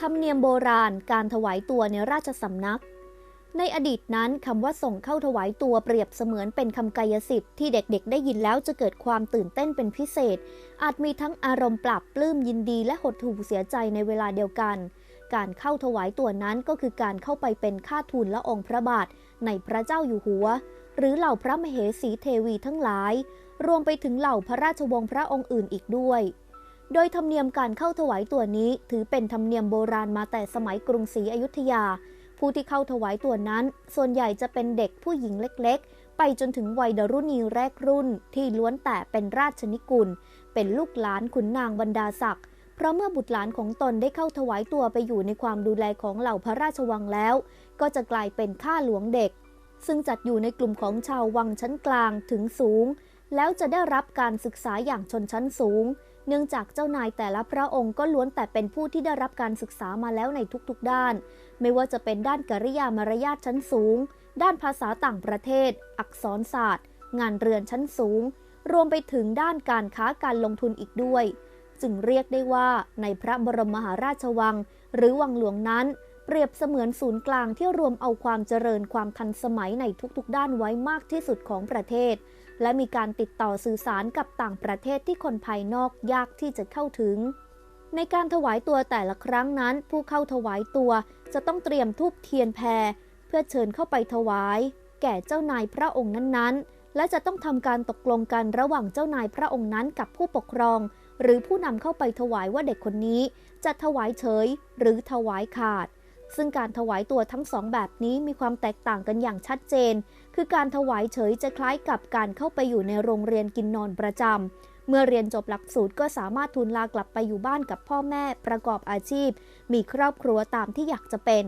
ธรรมเนียมโบราณการถวายตัวในราชสำนัก ในอดีตนั้นคำว่าส่งเข้าถวายตัวเปรียบเสมือนเป็นคำกายสิทธิ์ที่เด็กๆ ได้ยินแล้วจะเกิดความตื่นเต้นเป็นพิเศษ อาจมีทั้งอารมณ์ปรับปลื้มยินดีและหดหู่เสียใจในเวลาเดียวกัน การเข้าถวายตัวนั้นก็คือการเข้าไปเป็นข้าทูลละองค์พระบาท ในพระเจ้าอยู่หัว หรือเหล่าพระมเหสีเทวีทั้งหลาย รวมไปถึงเหล่าพระราชวงศ์พระองค์อื่นอีกด้วย โดยธรรมเนียมการเข้าถวายตัวนี้ถือเป็นธรรมเนียมโบราณมาแต่สมัยกรุงศรีอยุธยา ผู้ที่เข้าถวายตัวนั้น ส่วนใหญ่จะเป็นเด็กผู้หญิงเล็กๆ ไปจนถึงวัยดรุณีแรกรุ่นที่ล้วนแต่เป็นราชนิกุล เป็นลูกหลานขุนนางบรรดาศักดิ์เพราะเมื่อบุตรหลานของตนได้เข้าถวายตัวไปอยู่ในความดูแลของเหล่าพระราชวังแล้ว ก็จะกลายเป็นข้าหลวงเด็ก ซึ่งจัดอยู่ในกลุ่มของชาววังชั้นกลางถึงสูง แล้วจะได้รับการศึกษาอย่างชนชั้นสูง เนื่องจากเจ้านายแต่ละพระองค์ก็ล้วนแต่เป็นผู้ที่ได้รับการศึกษามาแล้วในทุกๆด้าน ไม่ว่าจะเป็นด้านกิริยามารยาทชั้นสูง ด้านภาษาต่างประเทศ อักษรศาสตร์ งานเรือนชั้นสูง รวมไปถึงด้านการค้าการลงทุนอีกด้วย จึงเรียกได้ว่าในพระบรมมหาราชวัง หรือวังหลวงนั้น เปรียบเสมือนศูนย์กลางที่รวมเอาความเจริญความทันสมัยในทุกๆ ด้านไว้มากที่สุดของประเทศ และมีการติดต่อสื่อสารกับต่างประเทศที่คนภายนอกยากที่จะเข้าถึง ในการถวายตัวแต่ละครั้งนั้น ผู้เข้าถวายตัวจะต้องเตรียมทูบเทียนแพร เพื่อเชิญเข้าไปถวาย แก่เจ้านายพระองค์นั้นๆ และจะต้องทำการตกลงกันระหว่างเจ้านายพระองค์นั้นกับผู้ปกครอง หรือผู้นำเข้าไปถวายว่าเด็กคนนี้ จะถวายเฉย หรือถวายขาด ซึ่งการถวายตัวทั้งสองแบบนี้มีความแตกต่างกันอย่างชัดเจน คือการถวายเฉยจะคล้ายกับการเข้าไปอยู่ในโรงเรียนกินนอนประจำ เมื่อเรียนจบหลักสูตรก็สามารถทุนลากลับไปอยู่บ้านกับพ่อแม่ประกอบอาชีพ มีครอบครัวตามที่อยากจะเป็น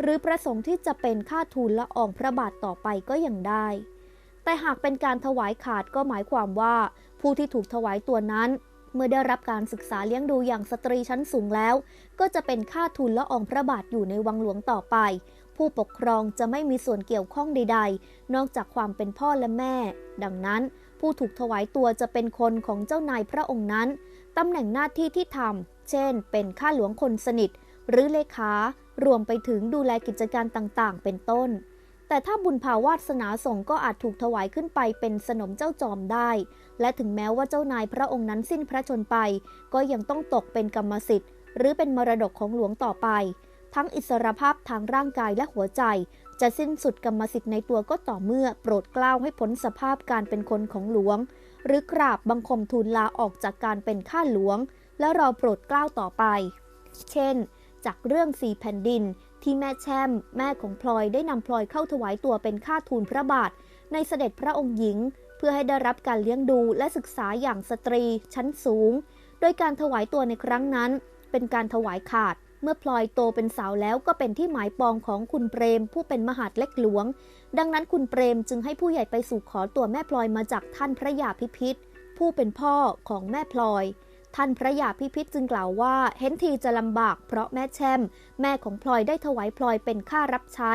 หรือประสงค์ที่จะเป็นข้าทูลละอองพระบาทต่อไปก็ยังได้ แต่หากเป็นการถวายขาดก็หมายความว่า ผู้ที่ถูกถวายตัวนั้น เมื่อได้รับการศึกษาเลี้ยงดูอย่างสตรีชั้นสูงแล้ว ก็จะเป็นข้าทูลละอองพระบาทอยู่ในวังหลวงต่อไป ผู้ปกครองจะไม่มีส่วนเกี่ยวข้องใด ๆ นอกจากความเป็นพ่อและแม่ ดังนั้น ผู้ถูกถวายตัวจะเป็นคนของเจ้านายพระองค์นั้นตำแหน่งหน้าที่ที่ทำเช่น เป็นข้าหลวงคนสนิท หรือเลขา รวมไปถึงดูแลกิจการต่างๆ เป็นต้น แต่ถ้าบุญภาวาสนาส่งก็อาจถูกถวายขึ้นไปเป็นสนมเจ้าจอมได้ และถึงแม้ว่าเจ้านายพระองค์นั้นสิ้นพระชนไป ก็ยังต้องตกเป็นกรรมสิทธิ์ หรือเป็นมรดกของหลวงต่อไป ทั้งอิสรภาพทางร่างกายและหัวใจ จะสิ้นสุดกรรมสิทธิ์ในตัวก็ต่อเมื่อโปรดเกล้าให้พ้นสภาพการเป็นคนของหลวง หรือกราบบังคมทูลลาออกจากการเป็นข้าหลวง และรอโปรดเกล้าต่อไป เช่น จากเรื่องสีแผ่นดิน ที่แม่แช่ม แม่ของพลอยได้นำพลอยเข้าถวายตัวเป็นข้าทูลพระบาท ในเสด็จพระองค์หญิง เพื่อให้ได้รับการเลี้ยงดูและศึกษาอย่างสตรีชั้นสูง โดยการถวายตัวในครั้งนั้น เป็นการถวายขาด เมื่อพลอยโตเป็นสาวแล้วก็เป็นที่หมายปองของคุณเปรม ผู้เป็นมหาดเล็กหลวง ดังนั้นคุณเปรมจึงให้ผู้ใหญ่ไปสู่ขอตัวแม่พลอยมาจากท่านพระยาพิพิธผู้เป็นพ่อของแม่พลอย ท่านพระยาพิพิธจึงกล่าวว่า เห็นทีจะลำบากเพราะแม่แช่ม แม่ของพลอยได้ถวายพลอยเป็นข้ารับใช้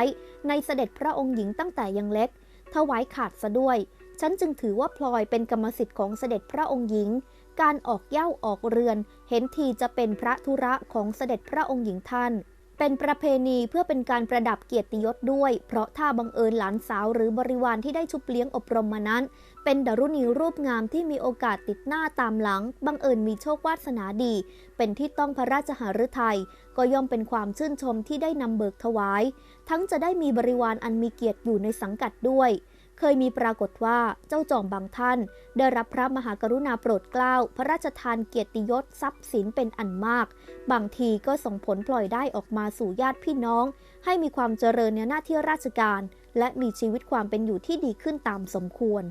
ในเสด็จพระองค์หญิงตั้งแต่ยังเล็ก ถวายขาดซะด้วย ฉันจึงถือว่าพลอยเป็นกรรมสิทธิ์ของเสด็จพระองค์หญิง การออกเย่าออกเรือน เห็นทีจะเป็นพระธุระของเสด็จพระองค์หญิงท่าน เป็นประเพณีเพื่อเป็นการประดับเกียรติยศด้วย เพราะถ้าบังเอิญหลานสาวหรือบริวารที่ได้ชุบเลี้ยงอบรมมานั้น เป็นดารุณีรูปงามที่มีโอกาสติดหน้าตามหลัง บังเอิญมีโชควาสนาดี เป็นที่ต้องพระราชหฤทัย ก็ย่อมเป็นความชื่นชมที่ได้นำเบิกถวาย ทั้งจะได้มีบริวารอันมีเกียรติอยู่ในสังกัดด้วย เคยมีปรากฏว่าเจ้าจอมบางท่าน ได้รับพระมหากรุณาโปรดเกล้าพระราชทานเกียรติยศทรัพย์สินเป็นอันมาก บางทีก็ส่งผลปล่อยได้ออกมาสู่ญาติพี่น้อง ให้มีความเจริญในหน้าที่ราชการ และมีชีวิตความเป็นอยู่ที่ดีขึ้นตามสมควร